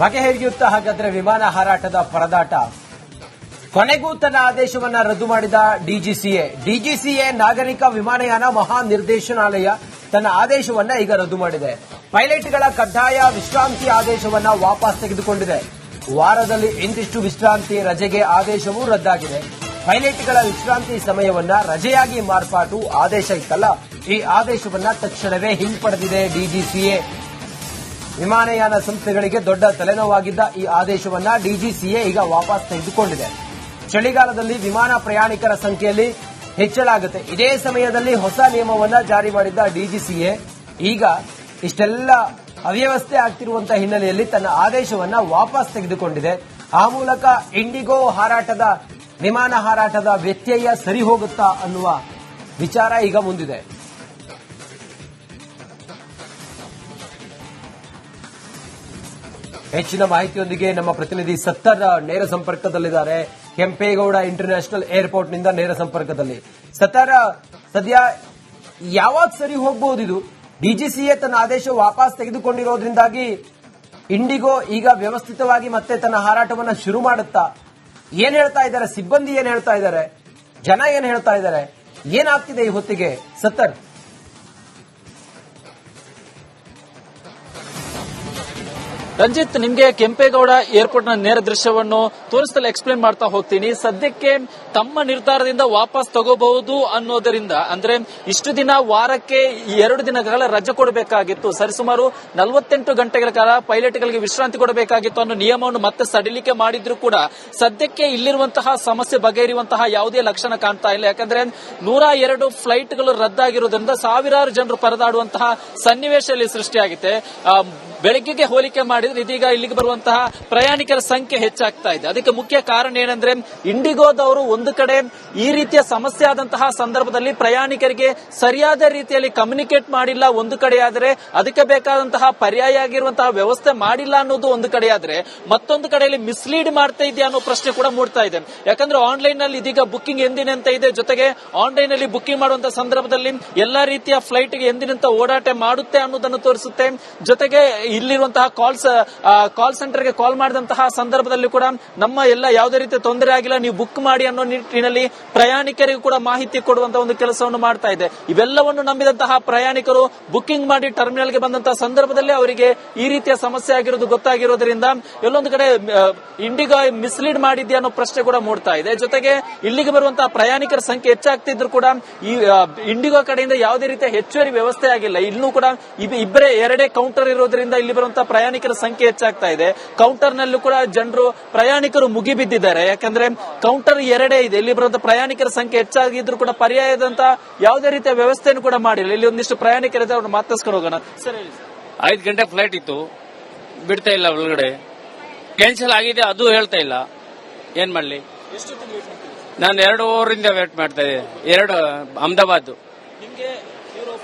ಬಗೆಹರಿಯುತ್ತಾ ಹಾಗಾದ್ರೆ ವಿಮಾನ ಹಾರಾಟದ ಪರದಾಟ. ಕೊನೆಗೂ ತನ್ನ ಆದೇಶವನ್ನ ರದ್ದು ಮಾಡಿದ ಡಿಜಿಸಿಎ. ಡಿಜಿಸಿಎ ನಾಗರಿಕ ವಿಮಾನಯಾನ ಮಹಾ ನಿರ್ದೇಶನಾಲಯ ತನ್ನ ಆದೇಶವನ್ನ ಈಗ ರದ್ದು ಮಾಡಿದೆ. ಪೈಲಟ್ಗಳ ಕಡ್ಡಾಯ ವಿಶ್ರಾಂತಿ ಆದೇಶವನ್ನ ವಾಪಸ್ ತೆಗೆದುಕೊಂಡಿದೆ. ವಾರದಲ್ಲಿ ಇಂತಿಷ್ಟು ವಿಶ್ರಾಂತಿ ರಜೆಗೆ ಆದೇಶವೂ ರದ್ದಾಗಿದೆ. ಪೈಲಟ್ಗಳ ವಿಶ್ರಾಂತಿ ಸಮಯವನ್ನ ರಜೆಯಾಗಿ ಮಾರ್ಪಾಟು ಆದೇಶ ಇತ್ತಲ್ಲ, ಈ ಆದೇಶವನ್ನ ತಕ್ಷಣವೇ ಹಿಂಪಡೆದಿದೆ ಡಿಜಿಸಿಎ. ವಿಮಾನಯಾನ ಸಂಸ್ಥೆಗಳಿಗೆ ದೊಡ್ಡ ತಲೆನೋವಾಗಿದ್ದ ಈ ಆದೇಶವನ್ನ ಡಿಜಿಸಿಎ ಈಗ ವಾಪಸ್ ತೆಗೆದುಕೊಂಡಿದೆ. ಚಳಿಗಾಲದಲ್ಲಿ ವಿಮಾನ ಪ್ರಯಾಣಿಕರ ಸಂಖ್ಯೆಯಲ್ಲಿ ಹೆಚ್ಚಳ ಆಗುತ್ತೆ ಇದೇ ಸಮಯದಲ್ಲಿ ಹೊಸ ನಿಯಮವನ್ನ ಜಾರಿ ಮಾಡಿದ್ದ ಡಿಜಿಸಿಎ ಈಗ ಇಷ್ಟೆಲ್ಲ ಅವ್ಯವಸ್ಥೆ ಆಗ್ತಿರುವಂತಹ ಹಿನ್ನೆಲೆಯಲ್ಲಿ ತನ್ನ ಆದೇಶವನ್ನ ವಾಪಸ್ ತೆಗೆದುಕೊಂಡಿದೆ. ಆ ಮೂಲಕ ಇಂಡಿಗೋ ಹಾರಾಟದ, ವಿಮಾನ ಹಾರಾಟದ ವ್ಯತ್ಯಯ ಸರಿ ಹೋಗುತ್ತಾ ಅನ್ನುವ ವಿಚಾರ ಈಗ ಮುಂದಿದೆ. ಹೆಚ್ಚಿನ ಮಾಹಿತಿಯೊಂದಿಗೆ ನಮ್ಮ ಪ್ರತಿನಿಧಿ ಸತ್ತರ್ ನೇರ ಸಂಪರ್ಕದಲ್ಲಿದ್ದಾರೆ. ಕೆಂಪೇಗೌಡ ಇಂಟರ್ನ್ಯಾಷನಲ್ ಏರ್ಪೋರ್ಟ್ನಿಂದ ನೇರ ಸಂಪರ್ಕದಲ್ಲಿ. ಸತ್ತಾರ, ಸದ್ಯ ಯಾವಾಗ ಸರಿ ಹೋಗಬಹುದು ಇದು? ಡಿಜಿಸಿಎ ತನ್ನ ಆದೇಶ ವಾಪಸ್ ತೆಗೆದುಕೊಂಡಿರೋದ್ರಿಂದಾಗಿ ಇಂಡಿಗೋ ಈಗ ವ್ಯವಸ್ಥಿತವಾಗಿ ಮತ್ತೆ ತನ್ನ ಹಾರಾಟವನ್ನ ಶುರು ಮಾಡುತ್ತಾ? ಏನ್ ಹೇಳ್ತಾ ಇದ್ದಾರೆ? ಸಿಬ್ಬಂದಿ ಏನ್ ಹೇಳ್ತಾ ಇದ್ದಾರೆ? ಜನ ಏನ್ ಹೇಳ್ತಾ ಇದ್ದಾರೆ? ಏನಾಗ್ತಿದೆ ಈ ಹೊತ್ತಿಗೆ? ಸತ್ತರ್ ರಂಜಿತ್, ನಿಮ್ಗೆ ಕೆಂಪೇಗೌಡ ಏರ್ಪೋರ್ಟ್ನ ನೇರ ದೃಶ್ಯವನ್ನು ತೋರಿಸಲು ಎಕ್ಸ್ಪ್ಲೇನ್ ಮಾಡ್ತಾ ಹೋಗ್ತೀನಿ. ಸದ್ಯಕ್ಕೆ ತಮ್ಮ ನಿರ್ಧಾರದಿಂದ ವಾಪಸ್ ತಗೋಬಹುದು ಅನ್ನೋದರಿಂದ, ಅಂದ್ರೆ ಇಷ್ಟು ದಿನ ವಾರಕ್ಕೆ ಎರಡು ದಿನಗಳ ರಜೆ ಕೊಡಬೇಕಾಗಿತ್ತು. ಸರಿಸುಮಾರು ನಲವತ್ತೆಂಟು ಗಂಟೆಗಳ ಕಾಲ ಪೈಲಟ್ಗಳಿಗೆ ವಿಶ್ರಾಂತಿ ಕೊಡಬೇಕಾಗಿತ್ತು ಅನ್ನೋ ನಿಯಮವನ್ನು ಮತ್ತೆ ಸಡಿಲಿಕೆ ಮಾಡಿದ್ರು ಕೂಡ ಸದ್ಯಕ್ಕೆ ಇಲ್ಲಿರುವಂತಹ ಸಮಸ್ಯೆ ಬಗೆಹರಿಯುವಂತಹ ಯಾವುದೇ ಲಕ್ಷಣ ಕಾಣ್ತಾ ಇಲ್ಲ. ಯಾಕಂದ್ರೆ ನೂರ ಎರಡು ಫ್ಲೈಟ್ಗಳು ರದ್ದಾಗಿರುವುದರಿಂದ ಸಾವಿರಾರು ಜನರು ಪರದಾಡುವಂತಹ ಸನ್ನಿವೇಶ ಇಲ್ಲಿ ಸೃಷ್ಟಿಯಾಗಿದೆ ಬೆಳಗ್ಗೆಗೆ ಹೋಲಿಕೆ ಮಾಡಿದ್ರೆ ಇದೀಗ ಇಲ್ಲಿಗೆ ಬರುವಂತಹ ಪ್ರಯಾಣಿಕರ ಸಂಖ್ಯೆ ಹೆಚ್ಚಾಗ್ತಾ ಇದೆ. ಅದಕ್ಕೆ ಮುಖ್ಯ ಕಾರಣ ಏನಂದ್ರೆ ಇಂಡಿಗೋದವರು ಒಂದು ಕಡೆ ಈ ರೀತಿಯ ಸಮಸ್ಯೆ ಆದಂತಹ ಸಂದರ್ಭದಲ್ಲಿ ಪ್ರಯಾಣಿಕರಿಗೆ ಸರಿಯಾದ ರೀತಿಯಲ್ಲಿ ಕಮ್ಯುನಿಕೇಟ್ ಮಾಡಿಲ್ಲ ಒಂದು ಕಡೆ ಆದರೆ ಅದಕ್ಕೆ ಬೇಕಾದಂತಹ ಪರ್ಯಾಯ ಆಗಿರುವಂತಹ ವ್ಯವಸ್ಥೆ ಮಾಡಿಲ್ಲ ಅನ್ನೋದು ಒಂದು ಕಡೆ ಆದ್ರೆ ಮತ್ತೊಂದು ಕಡೆಯಲ್ಲಿ ಮಿಸ್ಲೀಡ್ ಮಾಡ್ತಾ ಇದೆಯಾ ಅನ್ನೋ ಪ್ರಶ್ನೆ ಕೂಡ ಮೂಡ್ತಾ ಇದೆ. ಯಾಕಂದ್ರೆ ಆನ್ಲೈನ್ನಲ್ಲಿ ಇದೀಗ ಬುಕ್ಕಿಂಗ್ ಎಂದಿನಂತ ಇದೆ. ಜೊತೆಗೆ ಆನ್ಲೈನ್ನಲ್ಲಿ ಬುಕ್ಕಿಂಗ್ ಮಾಡುವಂತಹ ಸಂದರ್ಭದಲ್ಲಿ ಎಲ್ಲಾ ರೀತಿಯ ಫ್ಲೈಟ್ಗೆ ಎಂದಿನಂತ ಓಡಾಟ ಮಾಡುತ್ತೆ ಅನ್ನೋದನ್ನು ತೋರಿಸುತ್ತೆ. ಜೊತೆಗೆ ಇಲ್ಲಿರುವಂತಹ ಕಾಲ್ಸ್ ಕಾಲ್ ಸೆಂಟರ್ಗೆ ಕಾಲ್ ಮಾಡಿದಂತಹ ಸಂದರ್ಭದಲ್ಲಿ ಕೂಡ ನಮ್ಮ ಎಲ್ಲ ಯಾವುದೇ ರೀತಿಯ ತೊಂದರೆ ಆಗಿಲ್ಲ, ನೀವು ಬುಕ್ ಮಾಡಿ ಅನ್ನೋ ನಿಟ್ಟಿನಲ್ಲಿ ಪ್ರಯಾಣಿಕರಿಗೂ ಕೂಡ ಮಾಹಿತಿ ಕೊಡುವಂತಹ ಒಂದು ಕೆಲಸವನ್ನು ಮಾಡ್ತಾ ಇದೆ. ಇವೆಲ್ಲವನ್ನು ನಂಬಿದಂತಹ ಪ್ರಯಾಣಿಕರು ಬುಕ್ಕಿಂಗ್ ಮಾಡಿ ಟರ್ಮಿನಲ್ಗೆ ಬಂದಂತಹ ಸಂದರ್ಭದಲ್ಲಿ ಅವರಿಗೆ ಈ ರೀತಿಯ ಸಮಸ್ಯೆ ಆಗಿರೋದು ಗೊತ್ತಾಗಿರೋದ್ರಿಂದ ಎಲ್ಲೊಂದು ಕಡೆ ಇಂಡಿಗೋ ಮಿಸ್ಲೀಡ್ ಮಾಡಿದ್ಯಾ ಅನ್ನೋ ಪ್ರಶ್ನೆ ಕೂಡ ಮೂಡ್ತಾ ಇದೆ. ಜೊತೆಗೆ ಇಲ್ಲಿಗೆ ಬರುವಂತಹ ಪ್ರಯಾಣಿಕರ ಸಂಖ್ಯೆ ಹೆಚ್ಚಾಗ್ತಿದ್ರು ಕೂಡ ಈ ಇಂಡಿಗೋ ಕಡೆಯಿಂದ ಯಾವುದೇ ರೀತಿಯ ಹೆಚ್ಚುವರಿ ವ್ಯವಸ್ಥೆ ಆಗಿಲ್ಲ. ಇನ್ನೂ ಕೂಡ ಇಬ್- ಇಬ್ಬರೇ ಎರಡೇ ಕೌಂಟರ್ ಇರೋದ್ರಿಂದ ಇಲ್ಲಿ ಬರುವಂತಹ ಪ್ರಯಾಣಿಕರ ಸಂಖ್ಯೆ ಹೆಚ್ಚಾಗ್ತಾ ಇದೆ. ಕೌಂಟರ್ ನಲ್ಲೂ ಕೂಡ ಜನರು ಪ್ರಯಾಣಿಕರು ಮುಗಿಬಿದ್ದಿದ್ದಾರೆ. ಯಾಕಂದ್ರೆ ಕೌಂಟರ್ ಎರಡೇ ಇದೆ. ಇಲ್ಲಿ ಬರುವಂತಹ ಪ್ರಯಾಣಿಕರ ಸಂಖ್ಯೆ ಹೆಚ್ಚಾಗಿದ್ರು ಕೂಡ ಪರ್ಯಾಯದಂತ ಯಾವುದೇ ರೀತಿಯ ವ್ಯವಸ್ಥೆಯನ್ನು ಕೂಡ ಮಾಡಿಲ್ಲ. ಇಲ್ಲಿ ಒಂದಿಷ್ಟು ಪ್ರಯಾಣಿಕರಿದೆ ಅವ್ರನ್ನ ಮಾತಾಡ್ಸ್ಕೊಂಡು ಹೋಗೋಣ. ಸರ್ ಹೇಳಿ ಸರ್. ಐದು ಗಂಟೆ ಫ್ಲೈಟ್ ಇತ್ತು. ಬಿಡ್ತಾ ಇಲ್ಲ ಒಳಗಡೆ. ಕ್ಯಾನ್ಸಲ್ ಆಗಿದೆ ಅದು ಹೇಳ್ತಾ ಇಲ್ಲ. ಏನ್ ಮಾಡ್ಲಿ? ನಾನು ಎರಡು ಓವರಿಂದ ವೇಟ್ ಮಾಡ್ತಾ ಇದ್ದೆ ಎರಡು ಅಹಮದಾಬಾದ್.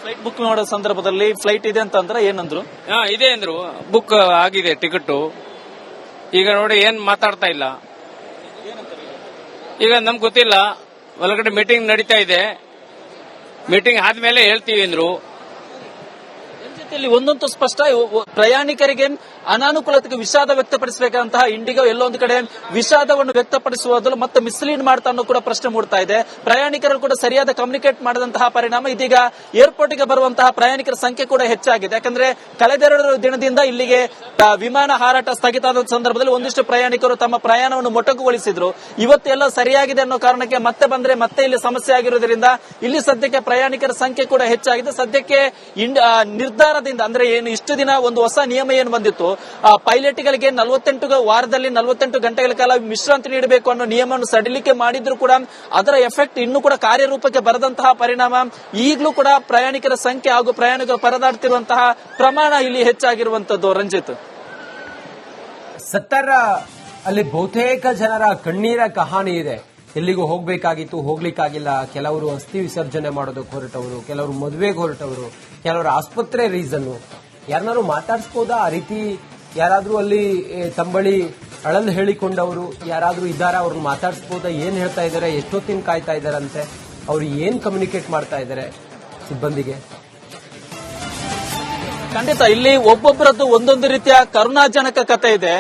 ಫ್ಲೈಟ್ ಬುಕ್ ಮಾಡೋ ಸಂದರ್ಭದಲ್ಲಿ ಫ್ಲೈಟ್ ಇದೆ ಅಂತಂದ್ರೆ ಏನಂದ್ರು? ಹಾ ಇದೆ ಅಂದ್ರು. ಬುಕ್ ಆಗಿದೆ ಟಿಕೆಟ್ ಈಗ ನೋಡಿ ಏನ್ ಮಾತಾಡ್ತಾ ಇಲ್ಲ. ಈಗ ನಮ್ಗೆ ಗೊತ್ತಿಲ್ಲ. ಒಳಗಡೆ ಮೀಟಿಂಗ್ ನಡೀತಾ ಇದೆ. ಮೀಟಿಂಗ್ ಆದ್ಮೇಲೆ ಹೇಳ್ತೀವಿ ಅಂದ್ರು. ಜೊತೆಯಲ್ಲಿ ಒಂದಂತೂ ಸ್ಪಷ್ಟ ಪ್ರಯಾಣಿಕರಿಗೆ ಅನಾನುಕೂಲತೆಗೆ ವಿಷಾದ ವ್ಯಕ್ತಪಡಿಸಬೇಕಂತಹ ಇಂಡಿಗೋ ಎಲ್ಲೊಂದು ಕಡೆ ವಿಷಾದವನ್ನು ವ್ಯಕ್ತಪಡಿಸುವುದನ್ನು ಮತ್ತೆ ಮಿಸ್ಲೀಡ್ ಮಾಡ್ತಾ ಅನ್ನೋ ಕೂಡ ಪ್ರಶ್ನೆ ಮೂಡ್ತಾ ಇದೆ. ಪ್ರಯಾಣಿಕರು ಕೂಡ ಸರಿಯಾದ ಕಮ್ಯುನಿಕೇಟ್ ಮಾಡಿದಂತಹ ಪರಿಣಾಮ. ಇದೀಗ ಏರ್ಪೋರ್ಟ್ಗೆ ಬರುವಂತಹ ಪ್ರಯಾಣಿಕರ ಸಂಖ್ಯೆ ಕೂಡ ಹೆಚ್ಚಾಗಿದೆ. ಯಾಕಂದ್ರೆ ಕಳೆದೆರಡು ದಿನದಿಂದ ಇಲ್ಲಿಗೆ ವಿಮಾನ ಹಾರಾಟ ಸ್ಥಗಿತ ಆದ ಸಂದರ್ಭದಲ್ಲಿ ಒಂದಿಷ್ಟು ಪ್ರಯಾಣಿಕರು ತಮ್ಮ ಪ್ರಯಾಣವನ್ನು ಮೊಟಕುಗೊಳಿಸಿದ್ರು. ಇವತ್ತು ಎಲ್ಲ ಸರಿಯಾಗಿದೆ ಅನ್ನೋ ಕಾರಣಕ್ಕೆ ಮತ್ತೆ ಬಂದ್ರೆ ಮತ್ತೆ ಇಲ್ಲಿ ಸಮಸ್ಯೆ ಆಗಿರುವುದರಿಂದ ಇಲ್ಲಿ ಸದ್ಯಕ್ಕೆ ಪ್ರಯಾಣಿಕರ ಸಂಖ್ಯೆ ಕೂಡ ಹೆಚ್ಚಾಗಿದೆ. ಸದ್ಯಕ್ಕೆ ನಿರ್ಧಾರದಿಂದ ಅಂದ್ರೆ ಏನು ಇಷ್ಟು ದಿನ ಒಂದು ಹೊಸ ನಿಯಮ ಏನು ಬಂದಿತ್ತು? ಪೈಲಟ್ಗಳಿಗೆ ನಲವತ್ತೆಂಟು ವಾರದಲ್ಲಿ ನಲವತ್ತೆಂಟು ಗಂಟೆಗಳ ಕಾಲ ವಿಶ್ರಾಂತಿ ನೀಡಬೇಕು ಅನ್ನೋ ನಿಯಮವನ್ನು ಸಡಿಲಿಕೆ ಮಾಡಿದ್ರು ಕೂಡ ಅದರ ಎಫೆಕ್ಟ್ ಇನ್ನೂ ಕೂಡ ಕಾರ್ಯರೂಪಕ್ಕೆ ಬರದಂತಹ ಪರಿಣಾಮ. ಈಗಲೂ ಕೂಡ ಪ್ರಯಾಣಿಕರ ಸಂಖ್ಯೆ ಹಾಗೂ ಪ್ರಯಾಣಿಕರು ಪರದಾಡ್ತಿರುವಂತಹ ಪ್ರಮಾಣ ಇಲ್ಲಿ ಹೆಚ್ಚಾಗಿರುವಂತದ್ದು ರಂಜಿತ್. ಸತ್ತರ ಅಲ್ಲಿ ಬಹುತೇಕ ಜನರ ಕಣ್ಣೀರ ಕಹಾನಿ ಇದೆ. ಎಲ್ಲಿಗೂ ಹೋಗ್ಬೇಕಾಗಿತ್ತು, ಹೋಗ್ಲಿಕ್ಕಾಗಿಲ್ಲ. ಕೆಲವರು ಅಸ್ಥಿ ವಿಸರ್ಜನೆ ಮಾಡೋದಕ್ಕೆ ಹೊರಟವರು ಕೆಲವರು ಮದುವೆಗೆ ಹೊರಟವರು ಕೆಲವರು ಆಸ್ಪತ್ರೆ ರೀಸನ್ ಯಾರನ್ನಾರು ಮಾತಾಡಿಸ್ಬೋದಾ? ಆ ರೀತಿ ಯಾರಾದ್ರೂ ಅಲ್ಲಿ ತಂಬಳಿ ಅಳಲು ಹೇಳಿಕೊಂಡವರು, ಯಾರಾದ್ರೂ ಇದ್ದಾರಾ? ಅವ್ರನ್ನ ಮಾತಾಡಿಸ್ಬೋದಾ? ಏನ್ ಹೇಳ್ತಾ ಇದ್ದಾರೆ ಎಷ್ಟೊತ್ತಿನ ಕಾಯ್ತಾ ಇದ್ದಾರಂತೆ ಅವ್ರು ಏನ್ ಕಮ್ಯುನಿಕೇಟ್ ಮಾಡ್ತಾ ಇದ್ದಾರೆ ಸಿಬ್ಬಂದಿಗೆ? ಖಂಡಿತ, ಇಲ್ಲಿ ಒಬ್ಬೊಬ್ಬರದ್ದು ಒಂದೊಂದು ರೀತಿಯ ಕರುಣಾಜನಕ ಕಥೆ ಇದೆ.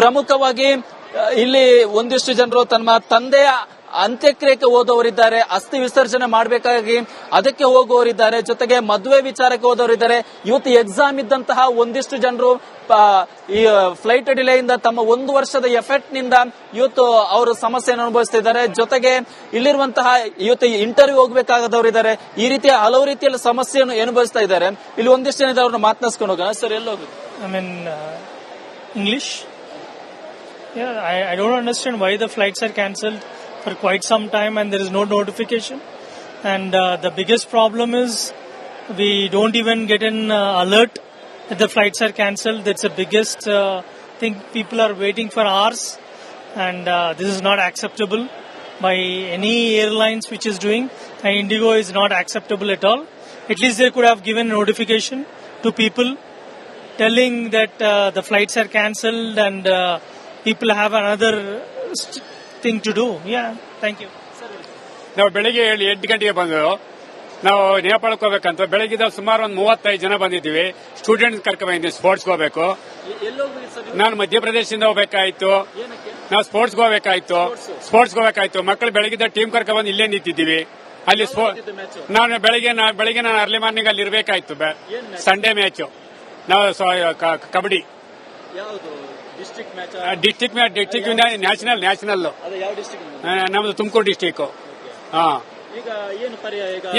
ಪ್ರಮುಖವಾಗಿ ಇಲ್ಲಿ ಒಂದಿಷ್ಟು ಜನರು ತಮ್ಮ ತಂದೆಯ ಅಂತ್ಯಕ್ರಿಯೆಗೆ ಹೋದವರಿದ್ದಾರೆ ಅಸ್ಥಿ ವಿಸರ್ಜನೆ ಮಾಡಬೇಕಾಗಿ ಅದಕ್ಕೆ ಹೋಗುವವರಿದ್ದಾರೆ, ಜೊತೆಗೆ ಮದುವೆ ವಿಚಾರಕ್ಕೆ ಹೋದವರಿದ್ದಾರೆ. ಇವತ್ತು ಎಕ್ಸಾಮ್ ಇದ್ದಂತಹ ಒಂದಿಷ್ಟು ಜನರು ಈ ಫ್ಲೈಟ್ ಡಿಲೆಯಿಂದ ತಮ್ಮ ಒಂದು ವರ್ಷದ ಎಫೆಕ್ಟ್ನಿಂದ ಇವತ್ತು ಅವರು ಸಮಸ್ಯೆಯನ್ನು ಅನುಭವಿಸುತ್ತಿದ್ದಾರೆ ಜೊತೆಗೆ ಇಲ್ಲಿರುವಂತಹ ಇವತ್ತು ಇಂಟರ್ವ್ಯೂ ಹೋಗ್ಬೇಕಾಗದವರಿದ್ದಾರೆ. ಈ ರೀತಿಯ ಹಲವು ರೀತಿಯಲ್ಲಿ ಸಮಸ್ಯೆಯನ್ನು ಅನುಭವಿಸ್ತಾ ಇದ್ದಾರೆ. ಇಲ್ಲಿ ಒಂದಿಷ್ಟು ಜನ ಅವ್ರನ್ನ ಮಾತನಾಡ್ಸ್ಕೊಂಡು ಹೋಗೋಣ. ಸರ್, ಎಲ್ಲಿ ಹೋಗುದು? Mean English I don't understand why the flights are why for quite some time and there is no notification. And uh, the biggest problem is we don't even get an uh, alert that the flights are cancelled. That's the biggest uh, thing. People are waiting for hours, and uh, this is not acceptable by any airlines which is doing. And Indigo is not acceptable at all. At least they could have given notification to people telling that uh, the flights are cancelled and uh, people have another st- thing to do. Yeah, thank you. ನಾವು ಬೆಳಿಗ್ಗೆ ಹೇಳಿ ಎಂಟು ಗಂಟೆಗೆ ಬಂದು ನಾವು ನೇಪಾಳಕ್ಕೆ ಹೋಗ್ಬೇಕಂತ ಬೆಳಗ್ಗೆ ಸುಮಾರು ಒಂದು ಮೂವತ್ತೈದು ಜನ ಬಂದಿದ್ದೀವಿ. ಸ್ಟೂಡೆಂಟ್ಸ್ ಕರ್ಕೊಂಡ್ ಬಂದಿದ್ದೀವಿ ಸ್ಪೋರ್ಟ್ಸ್ ಹೋಗ್ಬೇಕು. ನಾನು ಮಧ್ಯಪ್ರದೇಶದಿಂದ ಹೋಗ್ಬೇಕಾಯ್ತು. ನಾವು ಸ್ಪೋರ್ಟ್ಸ್ಗೆ ಹೋಗ್ಬೇಕಾಯ್ತು. ಸ್ಪೋರ್ಟ್ಸ್ಗೆ ಹೋಗ್ಬೇಕಾಯ್ತು. ಮಕ್ಕಳು ಬೆಳಗ್ಗೆ ಟೀಮ್ ಕರ್ಕೊಂಡ್ ಬಂದು ಇಲ್ಲೇ ನಿಂತಿದ್ದೀವಿ. ಅಲ್ಲಿ ನಾನು ಬೆಳಗ್ಗೆ ನಾ- ಬೆಳಿಗ್ಗೆ ನಾನು ಅರ್ಲಿ ಮಾರ್ನಿಂಗ್ ಅಲ್ಲಿ ಇರಬೇಕಾಯ್ತು. ಸಂಡೇ ಮ್ಯಾಚ್ ನಾವು ಸ- ಕ- kabaddi. District match district district national national ನಮ್ದು ತುಮಕೂರು ಡಿಸ್ಟಿಕ್ ಹಾ. ಈಗ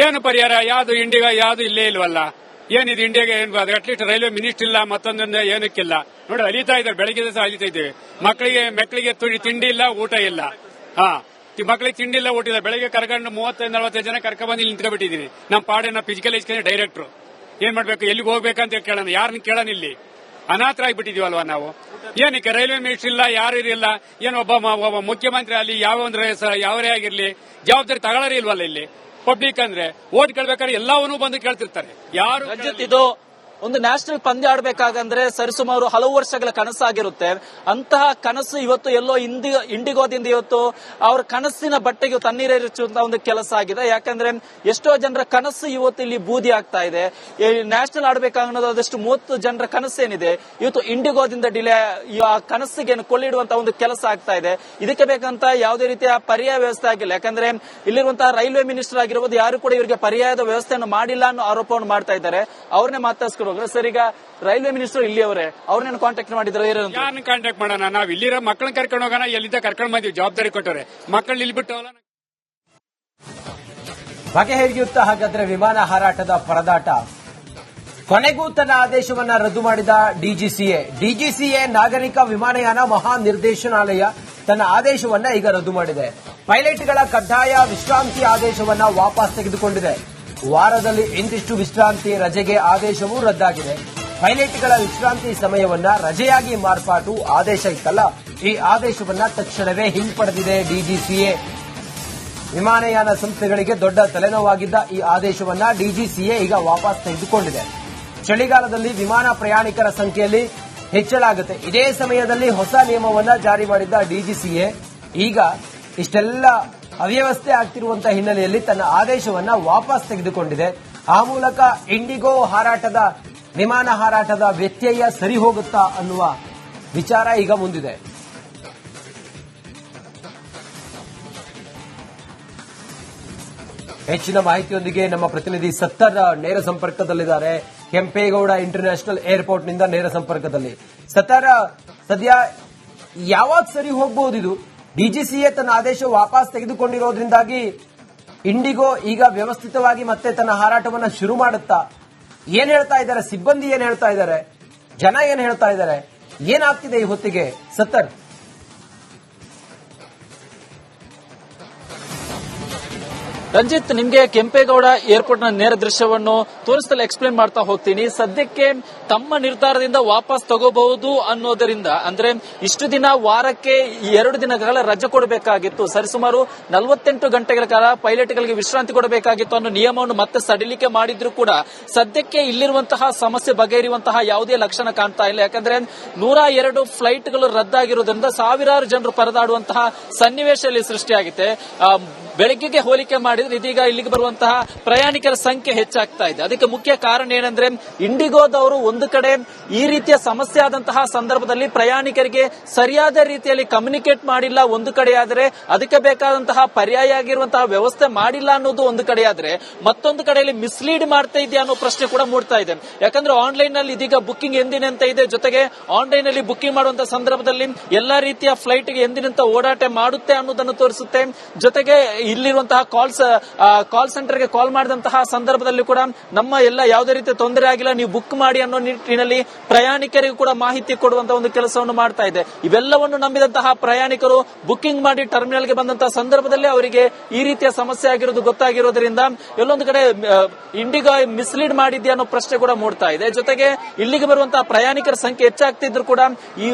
ಏನು ಪರಿಹಾರ ಯಾವ್ದು ಇಂಡಿಯಾ ಯಾವ್ದು ಇಲ್ಲೇ ಇಲ್ವಲ್ಲ? ಏನಿದು ಇಂಡಿಯಾಗೆ ಏನು ಅಟ್ಲೀಸ್ಟ್ ರೈಲ್ವೆ ಮಿನಿಸ್ಟರ್ ಇಲ್ಲ ಮತ್ತೊಂದೊಂದು ಏನಕ್ಕಿಲ್ಲ. ನೋಡಿ ಅಲಿತಾ ಇದ್ದಾರೆ ಬೆಳಗ್ಗೆ ದಿವಸ ಅಲಿತಾ ಇದ್ದೀವಿ. ಮಕ್ಕಳಿಗೆ ಮಕ್ಕಳಿಗೆ ತುಡಿ- ಇಲ್ಲ ಊಟ ಇಲ್ಲ. ಹಾ. ಮಕ್ಕಳಿಗೆ ತಿಂಡಿ ಇಲ್ಲ ಊಟ ಇಲ್ಲ. ಬೆಳಗ್ಗೆ ಕರ್ಕೊಂಡು ಮೂವತ್ತೈದು ನಲವತ್ತೈದು ಜನ ಕರ್ಕೊಂಡ್ಬಂದು ಇಲ್ಲಿ ನಿಂತ್ಕೊಂಡ್ಬಿಟ್ಟಿದ್ದೀನಿ ನಮ್ಮ ಪಾಡಿನ ಫಿಸಿಕಲ್ ಎಜುಕೇಶನ್ ಡೈರೆಕ್ಟ್ರು ಏನ್ ಮಾಡ್ಬೇಕು? ಎಲ್ಲಿಗೆ ಹೋಗ್ಬೇಕಂತ ಕೇಳೋಣ. ಯಾರನ್ನ ಕೇಳೋಣ ಇಲ್ಲಿ? ಅನಾಥರಾಗ್ಬಿಟ್ಟಿದೀವಲ್ವಾ ನಾವು? ಏನಕ್ಕೆ ರೈಲ್ವೆ ಮಿನಿಸ್ಟರ್ ಇಲ್ಲ, ಯಾರು ಇರಲಿಲ್ಲ? ಏನು ಒಬ್ಬ ಮುಖ್ಯಮಂತ್ರಿ ಅಲ್ಲಿ ಯಾವ ಒಂದು ಯಾವರೇ ಆಗಿರ್ಲಿ, ಜವಾಬ್ದಾರಿ ತಗೊಳ್ಳೋರೇ ಇಲ್ವಲ್ಲ ಇಲ್ಲಿ? ಪಬ್ಲಿಕ್ ಅಂದ್ರೆ ಓಟ್ ಕೇಳ್ಬೇಕಾದ್ರೆ ಎಲ್ಲವನ್ನೂ ಬಂದು ಕೇಳ್ತಿರ್ತಾರೆ. ಯಾರು ಇದು ಒಂದು ನ್ಯಾಷನಲ್ ಪಂದ್ಯ ಆಡ್ಬೇಕಾಗಂದ್ರೆ ಸರಿಸುಮಾರು ಹಲವು ವರ್ಷಗಳ ಕನಸಾಗಿರುತ್ತೆ. ಅಂತಹ ಕನಸು ಇವತ್ತು ಎಲ್ಲೋ ಇಂಡಿ ಇಂಡಿಗೋದಿಂದ ಇವತ್ತು ಅವ್ರ ಕನಸಿನ ಬಟ್ಟೆಗೆ ತಣ್ಣೀರೇರಿಸುವಂತ ಒಂದು ಕೆಲಸ ಆಗಿದೆ. ಯಾಕಂದ್ರೆ ಎಷ್ಟೋ ಜನರ ಕನಸು ಇವತ್ತು ಇಲ್ಲಿ ಬೂದಿ ಆಗ್ತಾ ಇದೆ. ನ್ಯಾಷನಲ್ ಆಡ್ಬೇಕಾಗೋದು ಅದಷ್ಟು ಮೂವತ್ತು ಜನರ ಕನಸು ಏನಿದೆ ಇವತ್ತು ಇಂಡಿಗೋದಿಂದ ಡಿಲೇ ಆ ಕನಸಿಗೆ ಕೊಳ್ಳಿಡುವಂತ ಒಂದು ಕೆಲಸ ಆಗ್ತಾ ಇದೆ. ಇದಕ್ಕೆ ಬೇಕಂತ ಯಾವುದೇ ರೀತಿಯ ಪರ್ಯಾಯ ವ್ಯವಸ್ಥೆ ಆಗಿಲ್ಲ. ಯಾಕಂದ್ರೆ ಇಲ್ಲಿರುವಂತಹ ರೈಲ್ವೆ ಮಿನಿಸ್ಟರ್ ಆಗಿರ್ಬೋದು ಯಾರು ಕೂಡ ಇವರಿಗೆ ಪರ್ಯಾಯದ ವ್ಯವಸ್ಥೆಯನ್ನು ಮಾಡಿಲ್ಲ ಅನ್ನೋ ಆರೋಪವನ್ನು ಮಾಡ್ತಾ ಇದ್ದಾರೆ. ಅವ್ರನ್ನೇ ಮಾತಾಡ್ಸ್ಕೊಂಡು ಹೋಗ್ರೆ ಸರ್ ಈಗ ರೈಲ್ವೆ ಮಿನಿಸ್ಟರ್ ಇಲ್ಲಿಯವರೇ ಅವ್ರನ್ನ ಕಾಂಟ್ಯಾಕ್ಟ್ ಮಾಡಿದ್ರೆ ಕಾಂಟ್ಯಾಕ್ಟ್ ಮಾಡೋಣ ನಾವ್ ಇಲ್ಲಿರೋ ಮಕ್ಕಳನ್ನ ಕರ್ಕೊಂಡು ಹೋಗೋಣ ಎಲ್ಲಿದ್ದ ಕರ್ಕೊಂಡು ಬಂದಿವಿ ಜವಾಬ್ದಾರಿ ಕೊಟ್ಟವ್ರೆ ಮಕ್ಕಳು ಇಲ್ಲಿ ಬಿಟ್ಟವಲ್ಲ ಬಗೆಹರಿಯುತ್ತಾ ಹಾಗಾದ್ರೆ ವಿಮಾನ ಹಾರಾಟದ ಪರದಾಟ ಕೊನೆಗೂ ತನ್ನ ಆದೇಶವನ್ನ ರದ್ದು ಮಾಡಿದ ಡಿಜಿಸಿಎ ಡಿಜಿಸಿಎ ನಾಗರಿಕ ವಿಮಾನಯಾನ ಮಹಾ ನಿರ್ದೇಶನಾಲಯ ತನ್ನ ಆದೇಶವನ್ನ ಈಗ ರದ್ದು ಮಾಡಿದೆ ಪೈಲಟ್ಗಳ ಕಡ್ಡಾಯ ವಿಶ್ರಾಂತಿ ಆದೇಶವನ್ನ ವಾಪಸ್ ತೆಗೆದುಕೊಂಡಿದೆ ವಾರದಲ್ಲಿ ಇಂತಿಷ್ಟು ವಿಶ್ರಾಂತಿ ರಜೆಗೆ ಆದೇಶವೂ ರದ್ದಾಗಿದೆ. ಪೈಲಟ್ಗಳ ವಿಶ್ರಾಂತಿ ಸಮಯವನ್ನ ರಜೆಯಾಗಿ ಮಾರ್ಪಾಟು ಆದೇಶ ಇತ್ತಲ್ಲ, ಈ ಆದೇಶವನ್ನ ತಕ್ಷಣವೇ ಹಿಂಪಡೆದಿದೆ ಡಿಜಿಸಿಎ ವಿಮಾನಯಾನ ಸಂಸ್ಥೆಗಳಿಗೆ ದೊಡ್ಡ ತಲೆನೋವಾಗಿದ್ದ ಈ ಆದೇಶವನ್ನ ಡಿಜಿಸಿಎ ಈಗ ವಾಪಸ್ ತೆಗೆದುಕೊಂಡಿದೆ. ಚಳಿಗಾಲದಲ್ಲಿ ವಿಮಾನ ಪ್ರಯಾಣಿಕರ ಸಂಖ್ಯೆಯಲ್ಲಿ ಹೆಚ್ಚಳ ಆಗುತ್ತೆ ಇದೇ ಸಮಯದಲ್ಲಿ ಹೊಸ ನಿಯಮವನ್ನ ಜಾರಿ ಮಾಡಿದ್ದ ಡಿಜಿಸಿಎ ಈಗ ಇಷ್ಟೆಲ್ಲ ಅವ್ಯವಸ್ಥೆ ಆಗ್ತಿರುವಂತಹ ಹಿನ್ನೆಲೆಯಲ್ಲಿ ತನ್ನ ಆದೇಶವನ್ನ ವಾಪಸ್ ತೆಗೆದುಕೊಂಡಿದೆ. ಆ ಮೂಲಕ ಇಂಡಿಗೋ ಹಾರಾಟದ, ವಿಮಾನ ಹಾರಾಟದ ವ್ಯತ್ಯಯ ಸರಿ ಹೋಗುತ್ತಾ ಅನ್ನುವ ವಿಚಾರ ಈಗ ಮುಂದಿದೆ. ಹೆಚ್ಚಿನ ಮಾಹಿತಿಯೊಂದಿಗೆ ನಮ್ಮ ಪ್ರತಿನಿಧಿ ಸತ್ತರ್ ನೇರ ಸಂಪರ್ಕದಲ್ಲಿದ್ದಾರೆ. ಕೆಂಪೇಗೌಡ ಇಂಟರ್ನ್ಯಾಷನಲ್ ಏರ್ಪೋರ್ಟ್ನಿಂದ ನೇರ ಸಂಪರ್ಕದಲ್ಲಿ. ಸತ್ತಾರ, ಸದ್ಯ ಯಾವಾಗ ಸರಿ ಹೋಗಬಹುದು ಇದು? ಡಿಜಿಸಿಎ ತನ್ನ ಆದೇಶ ವಾಪಸ್ ತೆಗೆದುಕೊಂಡಿರೋದ್ರಿಂದಾಗಿ ಇಂಡಿಗೋ ಈಗ ವ್ಯವಸ್ಥಿತವಾಗಿ ಮತ್ತೆ ತನ್ನ ಹಾರಾಟವನ್ನ ಶುರು ಮಾಡುತ್ತಾ ಏನ್ ಹೇಳ್ತಾ ಇದ್ದಾರೆ? ಸಿಬ್ಬಂದಿ ಏನ್ ಹೇಳ್ತಾ ಇದ್ದಾರೆ? ಜನ ಏನ್ ಹೇಳ್ತಾ ಇದ್ದಾರೆ? ಏನಾಗ್ತಿದೆ ಈ ಹೊತ್ತಿಗೆ? ಸತ್ತರ್. ರಂಜಿತ್, ನಿಮ್ಗೆ ಕೆಂಪೇಗೌಡ ಏರ್ಪೋರ್ಟ್ನ ನೇರ ದೃಶ್ಯವನ್ನು ತೋರಿಸಲು ಎಕ್ಸ್ಪ್ಲೇನ್ ಮಾಡ್ತಾ ಹೋಗ್ತೀನಿ. ಸದ್ಯಕ್ಕೆ ತಮ್ಮ ನಿರ್ಧಾರದಿಂದ ವಾಪಸ್ ತಗೋಬಹುದು ಅನ್ನೋದರಿಂದ, ಅಂದ್ರೆ ಇಷ್ಟು ದಿನ ವಾರಕ್ಕೆ ಎರಡು ದಿನಗಳ ರಜೆ ಕೊಡಬೇಕಾಗಿತ್ತು. ಸರಿಸುಮಾರು ನಲವತ್ತೆಂಟು ಗಂಟೆಗಳ ಕಾಲ ಪೈಲಟ್ಗಳಿಗೆ ವಿಶ್ರಾಂತಿ ಕೊಡಬೇಕಾಗಿತ್ತು ಅನ್ನೋ ನಿಯಮವನ್ನು ಮತ್ತೆ ಸಡಿಲಿಕೆ ಮಾಡಿದ್ರು ಕೂಡ ಸದ್ಯಕ್ಕೆ ಇಲ್ಲಿರುವಂತಹ ಸಮಸ್ಯೆ ಬಗೆಹರಿಯುವಂತಹ ಯಾವುದೇ ಲಕ್ಷಣ ಕಾಣ್ತಾ ಇಲ್ಲ. ಯಾಕಂದ್ರೆ ನೂರ ಎರಡು ಫ್ಲೈಟ್ಗಳು ರದ್ದಾಗಿರುವುದರಿಂದ ಸಾವಿರಾರು ಜನರು ಪರದಾಡುವಂತಹ ಸನ್ನಿವೇಶ ಇಲ್ಲಿ ಸೃಷ್ಟಿಯಾಗಿದೆ ಬೆಳಗ್ಗೆಗೆ ಹೋಲಿಕೆ ಮಾಡಿದ್ರೆ ಇದೀಗ ಇಲ್ಲಿಗೆ ಬರುವಂತಹ ಪ್ರಯಾಣಿಕರ ಸಂಖ್ಯೆ ಹೆಚ್ಚಾಗ್ತಾ ಇದೆ. ಅದಕ್ಕೆ ಮುಖ್ಯ ಕಾರಣ ಏನಂದ್ರೆ ಇಂಡಿಗೋದವರು ಒಂದು ಕಡೆ ಈ ರೀತಿಯ ಸಮಸ್ಯೆ ಆದಂತಹ ಸಂದರ್ಭದಲ್ಲಿ ಪ್ರಯಾಣಿಕರಿಗೆ ಸರಿಯಾದ ರೀತಿಯಲ್ಲಿ ಕಮ್ಯುನಿಕೇಟ್ ಮಾಡಿಲ್ಲ ಒಂದು ಕಡೆ ಆದರೆ ಅದಕ್ಕೆ ಬೇಕಾದಂತಹ ಪರ್ಯಾಯ ಆಗಿರುವಂತಹ ವ್ಯವಸ್ಥೆ ಮಾಡಿಲ್ಲ ಅನ್ನೋದು ಒಂದು ಕಡೆ ಆದ್ರೆ ಮತ್ತೊಂದು ಕಡೆಯಲ್ಲಿ ಮಿಸ್ಲೀಡ್ ಮಾಡ್ತಾ ಇದೆಯಾ ಅನ್ನೋ ಪ್ರಶ್ನೆ ಕೂಡ ಮೂಡ್ತಾ ಇದೆ. ಯಾಕಂದ್ರೆ ಆನ್ಲೈನ್ನಲ್ಲಿ ಇದೀಗ ಬುಕ್ಕಿಂಗ್ ಎಂದಿನಂತ ಇದೆ. ಜೊತೆಗೆ ಆನ್ಲೈನ್ನಲ್ಲಿ ಬುಕ್ಕಿಂಗ್ ಮಾಡುವಂತಹ ಸಂದರ್ಭದಲ್ಲಿ ಎಲ್ಲಾ ರೀತಿಯ ಫ್ಲೈಟ್ಗೆ ಎಂದಿನಂತ ಓಡಾಟ ಮಾಡುತ್ತೆ ಅನ್ನೋದನ್ನು ತೋರಿಸುತ್ತೆ. ಜೊತೆಗೆ ಇಲ್ಲಿರುವಂತಹ ಕಾಲ್ಸ್ ಕಾಲ್ ಸೆಂಟರ್ಗೆ ಕಾಲ್ ಮಾಡಿದಂತಹ ಸಂದರ್ಭದಲ್ಲಿ ಕೂಡ ನಮ್ಮ ಎಲ್ಲ ಯಾವುದೇ ರೀತಿಯ ತೊಂದರೆ ಆಗಿಲ್ಲ, ನೀವು ಬುಕ್ ಮಾಡಿ ಅನ್ನೋ ನಿಟ್ಟಿನಲ್ಲಿ ಪ್ರಯಾಣಿಕರಿಗೂ ಕೂಡ ಮಾಹಿತಿ ಕೊಡುವಂತಹ ಒಂದು ಕೆಲಸವನ್ನು ಮಾಡ್ತಾ ಇದೆ. ಇವೆಲ್ಲವನ್ನು ನಂಬಿದಂತಹ ಪ್ರಯಾಣಿಕರು ಬುಕ್ಕಿಂಗ್ ಮಾಡಿ ಟರ್ಮಿನಲ್ಗೆ ಬಂದಂತಹ ಸಂದರ್ಭದಲ್ಲಿ ಅವರಿಗೆ ಈ ರೀತಿಯ ಸಮಸ್ಯೆ ಆಗಿರೋದು ಗೊತ್ತಾಗಿರೋದ್ರಿಂದ ಎಲ್ಲೊಂದು ಕಡೆ ಇಂಡಿಗೋ ಮಿಸ್ಲೀಡ್ ಮಾಡಿದ್ಯಾ ಅನ್ನೋ ಪ್ರಶ್ನೆ ಕೂಡ ಮೂಡ್ತಾ ಇದೆ. ಜೊತೆಗೆ ಇಲ್ಲಿಗೆ ಬರುವಂತಹ ಪ್ರಯಾಣಿಕರ ಸಂಖ್ಯೆ ಹೆಚ್ಚಾಗ್ತಿದ್ರು ಕೂಡ ಈ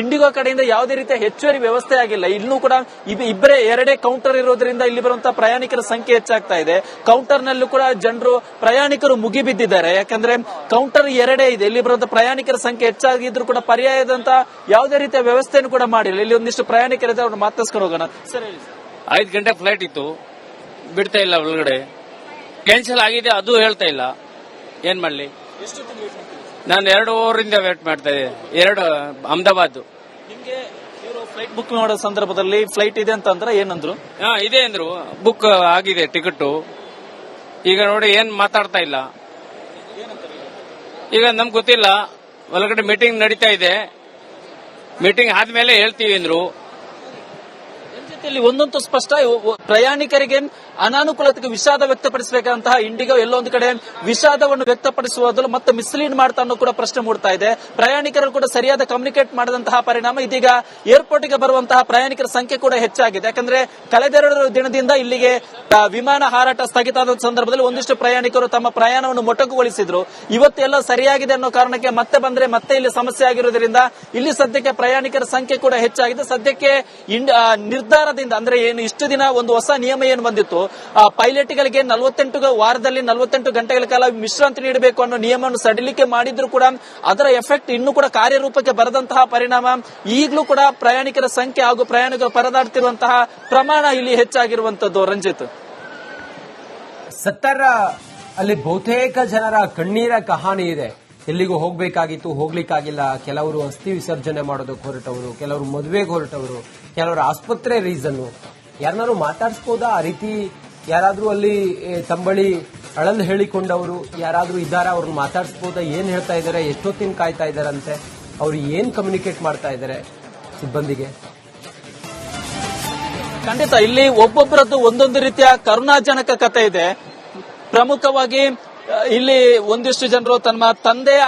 ಇಂಡಿಗೋ ಕಡೆಯಿಂದ ಯಾವುದೇ ರೀತಿಯ ಹೆಚ್ಚುವರಿ ವ್ಯವಸ್ಥೆ ಆಗಿಲ್ಲ. ಇನ್ನೂ ಕೂಡ ಇಬ್- ಇಬ್ಬರೇ ಎರಡೇ ಕೌಂಟರ್ ಇರೋದ್ರಿಂದ ಇಲ್ಲಿ ಬರುವಂತಹ ಪ್ರಯಾಣಿಕರ ಸಂಖ್ಯೆ ಹೆಚ್ಚಾಗ್ತಾ ಇದೆ. ಕೌಂಟರ್ ನಲ್ಲೂ ಕೂಡ ಜನರು ಪ್ರಯಾಣಿಕರು ಮುಗಿಬಿದ್ದಿದ್ದಾರೆ. ಯಾಕಂದ್ರೆ ಕೌಂಟರ್ ಎರಡೇ ಇದೆ. ಇಲ್ಲಿ ಬರುವಂತಹ ಪ್ರಯಾಣಿಕರ ಸಂಖ್ಯೆ ಹೆಚ್ಚಾಗಿದ್ರು ಕೂಡ ಪರ್ಯಾಯದಂತ ಯಾವುದೇ ರೀತಿಯ ವ್ಯವಸ್ಥೆಯನ್ನು ಕೂಡ ಮಾಡಿಲ್ಲ. ಇಲ್ಲಿ ಒಂದಿಷ್ಟು ಪ್ರಯಾಣಿಕರಿದೆ ಅವ್ರನ್ನ ಮಾತಾಡ್ಸ್ಕೊಂಡು ಹೋಗೋಣ. ಸರ್ ಹೇಳಿ ಸರ್. ಐದು ಗಂಟೆ ಫ್ಲೈಟ್ ಇತ್ತು. ಬಿಡ್ತಾ ಇಲ್ಲ ಒಳಗಡೆ. ಕ್ಯಾನ್ಸಲ್ ಆಗಿದೆ ಅದು ಹೇಳ್ತಾ ಇಲ್ಲ. ಏನ್ ಮಾಡ್ಲಿ? ನಾನು ಎರಡು ಓವರಿಂದ ವೇಟ್ ಮಾಡ್ತಾ ಇದ್ದೆ ಎರಡು ಅಹಮದಾಬಾದ್. ಫ್ಲೈಟ್ ಬುಕ್ ಮಾಡೋ ಸಂದರ್ಭದಲ್ಲಿ ಫ್ಲೈಟ್ ಇದೆ ಅಂತಂದ್ರೆ ಏನಂದ್ರು? ಹಾ ಇದೆ ಅಂದ್ರು. ಬುಕ್ ಆಗಿದೆ ಟಿಕೆಟ್ ಈಗ ನೋಡಿ ಏನ್ ಮಾತಾಡ್ತಾ ಇಲ್ಲ. ಈಗ ನಮ್ಗೆ ಗೊತ್ತಿಲ್ಲ. ಒಳಗಡೆ ಮೀಟಿಂಗ್ ನಡೀತಾ ಇದೆ. ಮೀಟಿಂಗ್ ಆದ್ಮೇಲೆ ಹೇಳ್ತೀವಿ ಅಂದ್ರು. ಜೊತೆಯಲ್ಲಿ ಒಂದಂತೂ ಸ್ಪಷ್ಟ ಪ್ರಯಾಣಿಕರಿಗೆ ಅನಾನುಕೂಲತೆಗೆ ವಿಷಾದ ವ್ಯಕ್ತಪಡಿಸಬೇಕಂತಹ ಇಂಡಿಗೋ ಎಲ್ಲೊಂದು ಕಡೆ ವಿಷಾದವನ್ನು ವ್ಯಕ್ತಪಡಿಸುವುದನ್ನು ಮತ್ತೆ ಮಿಸ್ಲೀಡ್ ಮಾಡ್ತಾ ಅನ್ನೋ ಕೂಡ ಪ್ರಶ್ನೆ ಮೂಡ್ತಾ ಇದೆ. ಪ್ರಯಾಣಿಕರು ಕೂಡ ಸರಿಯಾದ ಕಮ್ಯುನಿಕೇಟ್ ಮಾಡಿದಂತಹ ಪರಿಣಾಮ. ಇದೀಗ ಏರ್ಪೋರ್ಟ್ಗೆ ಬರುವಂತಹ ಪ್ರಯಾಣಿಕರ ಸಂಖ್ಯೆ ಕೂಡ ಹೆಚ್ಚಾಗಿದೆ. ಯಾಕಂದ್ರೆ ಕಳೆದೆರಡು ದಿನದಿಂದ ಇಲ್ಲಿಗೆ ವಿಮಾನ ಹಾರಾಟ ಸ್ಥಗಿತ ಆದ ಸಂದರ್ಭದಲ್ಲಿ ಒಂದಿಷ್ಟು ಪ್ರಯಾಣಿಕರು ತಮ್ಮ ಪ್ರಯಾಣವನ್ನು ಮೊಟಕುಗೊಳಿಸಿದ್ರು. ಇವತ್ತೆಲ್ಲ ಸರಿಯಾಗಿದೆ ಅನ್ನೋ ಕಾರಣಕ್ಕೆ ಮತ್ತೆ ಬಂದ್ರೆ ಮತ್ತೆ ಇಲ್ಲಿ ಸಮಸ್ಯೆ ಆಗಿರುವುದರಿಂದ ಇಲ್ಲಿ ಸದ್ಯಕ್ಕೆ ಪ್ರಯಾಣಿಕರ ಸಂಖ್ಯೆ ಕೂಡ ಹೆಚ್ಚಾಗಿದೆ. ಸದ್ಯಕ್ಕೆ ನಿರ್ಧಾರದಿಂದ ಅಂದ್ರೆ ಏನು ಇಷ್ಟು ದಿನ ಒಂದು ಹೊಸ ನಿಯಮ ಏನು ಬಂದಿತ್ತು? ಪೈಲಟ್ಗಳಿಗೆ ನಲವತ್ತೆಂಟು ವಾರದಲ್ಲಿ ನಲವತ್ತೆಂಟು ಗಂಟೆಗಳ ಕಾಲ ವಿಶ್ರಾಂತಿ ನೀಡಬೇಕು ಅನ್ನೋ ನಿಯಮವನ್ನು ಸಡಿಲಿಕೆ ಮಾಡಿದ್ರು ಕೂಡ ಅದರ ಎಫೆಕ್ಟ್ ಇನ್ನೂ ಕೂಡ ಕಾರ್ಯರೂಪಕ್ಕೆ ಬರದಂತಹ ಪರಿಣಾಮ. ಈಗಲೂ ಕೂಡ ಪ್ರಯಾಣಿಕರ ಸಂಖ್ಯೆ ಹಾಗೂ ಪ್ರಯಾಣಿಕರು ಪರದಾಡ್ತಿರುವಂತಹ ಪ್ರಮಾಣ ಇಲ್ಲಿ ಹೆಚ್ಚಾಗಿರುವಂತದ್ದು ರಂಜಿತ್. ಸತ್ತರ ಅಲ್ಲಿ ಬಹುತೇಕ ಜನರ ಕಣ್ಣೀರ ಕಹಾನಿ ಇದೆ. ಎಲ್ಲಿಗೂ ಹೋಗ್ಬೇಕಾಗಿತ್ತು, ಹೋಗ್ಲಿಕ್ಕಾಗಿಲ್ಲ. ಕೆಲವರು ಅಸ್ಥಿ ವಿಸರ್ಜನೆ ಮಾಡೋದಕ್ಕೆ ಹೊರಟವರು ಕೆಲವರು ಮದುವೆಗೆ ಹೊರಟವರು ಕೆಲವರು ಆಸ್ಪತ್ರೆ ರೀಸನ್ ಯಾರನ್ನಾರು ಮಾತಾಡಿಸ್ಬೋದಾ? ಆ ರೀತಿ ಯಾರಾದ್ರೂ ಅಲ್ಲಿ ತಂಬಳಿ ಅಳಲು ಹೇಳಿಕೊಂಡವರು, ಯಾರಾದ್ರೂ ಇದ್ದಾರಾ? ಅವ್ರನ್ನ ಮಾತಾಡಿಸ್ಬೋದಾ? ಏನ್ ಹೇಳ್ತಾ ಇದ್ದಾರೆ ಎಷ್ಟೊತ್ತಿನ ಕಾಯ್ತಾ ಇದ್ದಾರಂತೆ ಅವ್ರು ಏನ್ ಕಮ್ಯುನಿಕೇಟ್ ಮಾಡ್ತಾ ಇದ್ದಾರೆ ಸಿಬ್ಬಂದಿಗೆ? ಖಂಡಿತ, ಇಲ್ಲಿ ಒಬ್ಬೊಬ್ಬರದ್ದು ಒಂದೊಂದು ರೀತಿಯ ಕರುಣಾಜನಕ ಕಥೆ ಇದೆ. ಪ್ರಮುಖವಾಗಿ ಇಲ್ಲಿ ಒಂದಿಷ್ಟು ಜನರು ತಮ್ಮ ತಂದೆಯ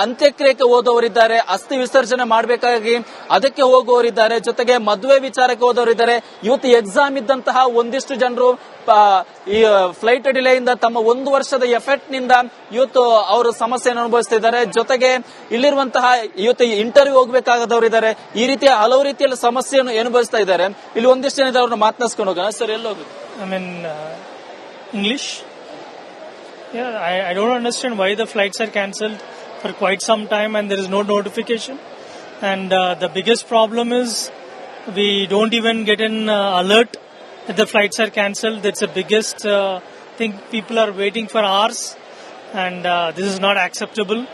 ಅಂತ್ಯಕ್ರಿಯೆಗೆ ಹೋದವರಿದ್ದಾರೆ ಅಸ್ಥಿ ವಿಸರ್ಜನೆ ಮಾಡಬೇಕಾಗಿ ಅದಕ್ಕೆ ಹೋಗುವವರಿದ್ದಾರೆ, ಜೊತೆಗೆ ಮದುವೆ ವಿಚಾರಕ್ಕೆ ಹೋದವರಿದ್ದಾರೆ. ಇವತ್ತು ಎಕ್ಸಾಮ್ ಇದ್ದಂತಹ ಒಂದಿಷ್ಟು ಜನರು ಈ ಫ್ಲೈಟ್ ಡಿಲೆಯಿಂದ ತಮ್ಮ ಒಂದು ವರ್ಷದ ಎಫೆಕ್ಟ್ನಿಂದ ಇವತ್ತು ಅವರು ಸಮಸ್ಯೆಯನ್ನು ಅನುಭವಿಸುತ್ತಿದ್ದಾರೆ ಜೊತೆಗೆ ಇಲ್ಲಿರುವಂತಹ ಇವತ್ತು ಇಂಟರ್ವ್ಯೂ ಹೋಗ್ಬೇಕಾಗದವರಿದ್ದಾರೆ. ಈ ರೀತಿಯ ಹಲವು ರೀತಿಯಲ್ಲಿ ಸಮಸ್ಯೆಯನ್ನು ಅನುಭವಿಸ್ತಾ ಇದ್ದಾರೆ. ಇಲ್ಲಿ ಒಂದಿಷ್ಟು ಜನ ಅವ್ರನ್ನ ಮಾತನಾಡ್ಸ್ಕೊಂಡು ಹೋಗೋಣ. ಸರ್, ಎಲ್ಲಿ ಹೋಗುದು? Mean English I don't understand why the flights are why for quite some time and there is no notification. And uh, the biggest problem is we don't even get an uh, alert that the flights are cancelled. That's the biggest uh, thing. People are waiting for hours, and uh, this is not acceptable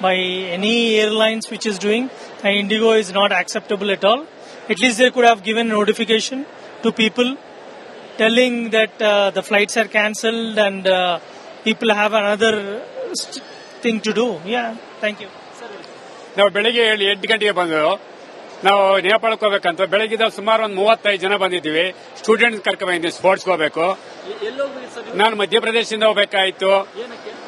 by any airlines which is doing. And Indigo is not acceptable at all. At least they could have given notification to people telling that uh, the flights are cancelled and uh, people have another st- thing to do. Yeah, thank you. ನಾವು ಬೆಳಿಗ್ಗೆ ಹೇಳಿ ಎಂಟು ಗಂಟೆಗೆ ಬಂದು ನಾವು ನೇಪಾಳಕ್ಕೆ ಹೋಗ್ಬೇಕಂತ ಬೆಳಗ್ಗೆ ಸುಮಾರು ಒಂದು ಮೂವತ್ತೈದು ಜನ ಬಂದಿದ್ದೀವಿ. ಸ್ಟೂಡೆಂಟ್ಸ್ ಕರ್ಕೊಂಡ್ ಬಂದಿದ್ದೀವಿ ಸ್ಪೋರ್ಟ್ಸ್ ಹೋಗ್ಬೇಕು. ನಾನು ಮಧ್ಯಪ್ರದೇಶದಿಂದ ಹೋಗ್ಬೇಕಾಯ್ತು.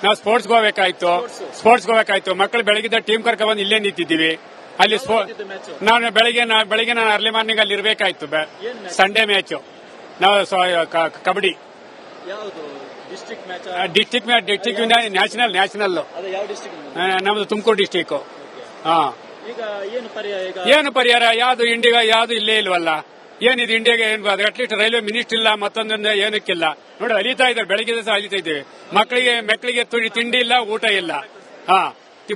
ನಾವು ಸ್ಪೋರ್ಟ್ಸ್ಗೆ ಹೋಗ್ಬೇಕಾಯ್ತು. ಸ್ಪೋರ್ಟ್ಸ್ಗೆ ಹೋಗ್ಬೇಕಾಯ್ತು. ಮಕ್ಕಳು ಬೆಳಗ್ಗೆ ಟೀಮ್ ಕರ್ಕೊಂಡ್ ಬಂದು ಇಲ್ಲೇ ನಿಂತಿದ್ದೀವಿ. ಅಲ್ಲಿ ನಾನು ಬೆಳಗ್ಗೆ ನಾ- ಬೆಳಿಗ್ಗೆ ನಾನು ಅರ್ಲಿ ಮಾರ್ನಿಂಗ್ ಅಲ್ಲಿ ಇರಬೇಕಾಯ್ತು. ಸಂಡೇ ಮ್ಯಾಚ್ ನಾವು ಸ- ಕ- kabaddi. District match district district national national ನಮ್ದು ತುಮಕೂರು ಡಿಸ್ಟಿಕ್ ಹಾ. ಈಗ ಏನು ಪರಿಹಾರ ಯಾವ್ದು ಇಂಡಿಯಾ ಯಾವ್ದು ಇಲ್ಲೇ ಇಲ್ವಲ್ಲ? ಏನಿದು ಇಂಡಿಯಾಗೆ ಏನು ಅಟ್ಲೀಸ್ಟ್ ರೈಲ್ವೆ ಮಿನಿಸ್ಟರ್ ಇಲ್ಲ ಮತ್ತೊಂದೊಂದು ಏನಕ್ಕಿಲ್ಲ. ನೋಡಿ ಅಲಿತಾ ಇದ್ದಾರೆ ಬೆಳಗ್ಗೆ ದಿವಸ ಅಲಿತಾ ಇದ್ದೀವಿ. ಮಕ್ಕಳಿಗೆ ಮಕ್ಕಳಿಗೆ ತಿಂಡಿ ಇಲ್ಲ ಊಟ ಇಲ್ಲ. ಹಾ.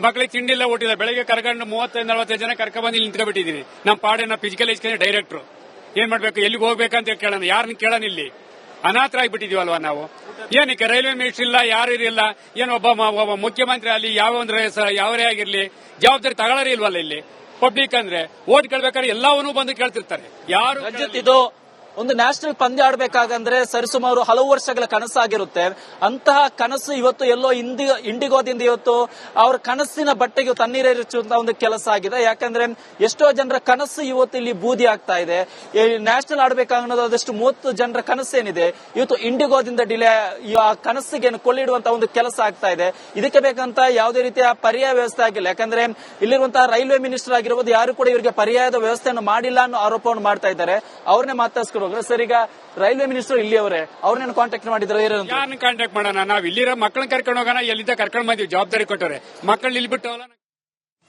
ಮಕ್ಕಳಿಗೆ ತಿಂಡಿ ಇಲ್ಲ ಊಟ ಇಲ್ಲ. ಬೆಳಗ್ಗೆ ಕರ್ಕೊಂಡು ಮೂವತ್ತೈದು ನಲವತ್ತೈದು ಜನ ಕರ್ಕೊಂಡ್ಬಂದು ಇಲ್ಲಿ ನಿಂತ್ಕೊಂಡ್ಬಿಟ್ಟಿದ್ದೀನಿ ನಮ್ಮ ಪಾಡಿನ ಫಿಸಿಕಲ್ ಎಜುಕೇಶನ್ ಡೈರೆಕ್ಟ್ರು ಏನ್ ಮಾಡ್ಬೇಕು? ಎಲ್ಲಿಗೆ ಹೋಗ್ಬೇಕಂತ ಕೇಳೋಣ. ಯಾರನ್ನ ಕೇಳೋಣ ಇಲ್ಲಿ? ಅನಾಥರಾಗ್ಬಿಟ್ಟಿದೀವಲ್ವಾ ನಾವು? ಏನಕ್ಕೆ ರೈಲ್ವೆ ಮಿನಿಸ್ಟರ್ ಇಲ್ಲ, ಯಾರು ಇರಲಿಲ್ಲ? ಏನು ಒಬ್ಬ ಮುಖ್ಯಮಂತ್ರಿ ಅಲ್ಲಿ ಯಾವ ಒಂದು ಯಾವರೇ ಆಗಿರ್ಲಿ, ಜವಾಬ್ದಾರಿ ತಗೊಳ್ಳೋರೇ ಇಲ್ವಲ್ಲ ಇಲ್ಲಿ? ಪಬ್ಲಿಕ್ ಅಂದ್ರೆ ಓಟ್ ಕೇಳ್ಬೇಕಾದ್ರೆ ಎಲ್ಲವನ್ನೂ ಬಂದು ಕೇಳ್ತಿರ್ತಾರೆ. ಯಾರು ಇದು ಒಂದು ನ್ಯಾಷನಲ್ ಪಂದ್ಯ ಆಡ್ಬೇಕಾಗಂದ್ರೆ ಸರಿಸುಮಾರು ಹಲವು ವರ್ಷಗಳ ಕನಸಾಗಿರುತ್ತೆ. ಅಂತಹ ಕನಸು ಇವತ್ತು ಎಲ್ಲೋ ಇಂಡಿ ಇಂಡಿಗೋದಿಂದ ಇವತ್ತು ಅವ್ರ ಕನಸಿನ ಬಟ್ಟೆಗೆ ತಣ್ಣೀರೇರಿಸುವಂತ ಒಂದು ಕೆಲಸ ಆಗಿದೆ. ಯಾಕಂದ್ರೆ ಎಷ್ಟೋ ಜನರ ಕನಸು ಇವತ್ತು ಇಲ್ಲಿ ಬೂದಿ ಆಗ್ತಾ ಇದೆ. ನ್ಯಾಷನಲ್ ಆಡ್ಬೇಕಾಗೋದು ಅದಷ್ಟು ಮೂವತ್ತು ಜನರ ಕನಸು ಏನಿದೆ ಇವತ್ತು ಇಂಡಿಗೋದಿಂದ ಡಿಲೇ ಆ ಕನಸಿಗೆ ಕೊಳ್ಳಿಡುವಂತ ಒಂದು ಕೆಲಸ ಆಗ್ತಾ ಇದೆ. ಇದಕ್ಕೆ ಬೇಕಂತ ಯಾವುದೇ ರೀತಿಯ ಪರ್ಯಾಯ ವ್ಯವಸ್ಥೆ ಆಗಿಲ್ಲ. ಯಾಕಂದ್ರೆ ಇಲ್ಲಿರುವಂತಹ ರೈಲ್ವೆ ಮಿನಿಸ್ಟರ್ ಆಗಿರ್ಬೋದು ಯಾರು ಕೂಡ ಇವರಿಗೆ ಪರ್ಯಾಯದ ವ್ಯವಸ್ಥೆಯನ್ನು ಮಾಡಿಲ್ಲ ಅನ್ನೋ ಆರೋಪವನ್ನು ಮಾಡ್ತಾ ಇದ್ದಾರೆ. ಅವ್ರನ್ನೇ ಮಾತಾಡ್ಸ್ಕೊಂಡು ಹೋಗ್ರೆ ಸರ್ ಈಗ ರೈಲ್ವೆ ಮಿನಿಸ್ಟರ್ ಇಲ್ಲಿಯವರೇ ಅವ್ರನ್ನ ಕಾಂಟ್ಯಾಕ್ಟ್ ಮಾಡಿದ್ರೆ ಕಾಂಟ್ಯಾಕ್ಟ್ ಮಾಡೋಣ ನಾವ್ ಇಲ್ಲಿರೋ ಮಕ್ಕಳನ್ನ ಕರ್ಕೊಂಡು ಹೋಗೋಣ ಎಲ್ಲಿದ್ದ ಕರ್ಕೊಂಡು ಬಂದಿವಿ ಜವಾಬ್ದಾರಿ ಕೊಟ್ಟವ್ರೆ ಮಕ್ಕಳು ಇಲ್ಲಿ ಬಿಟ್ಟು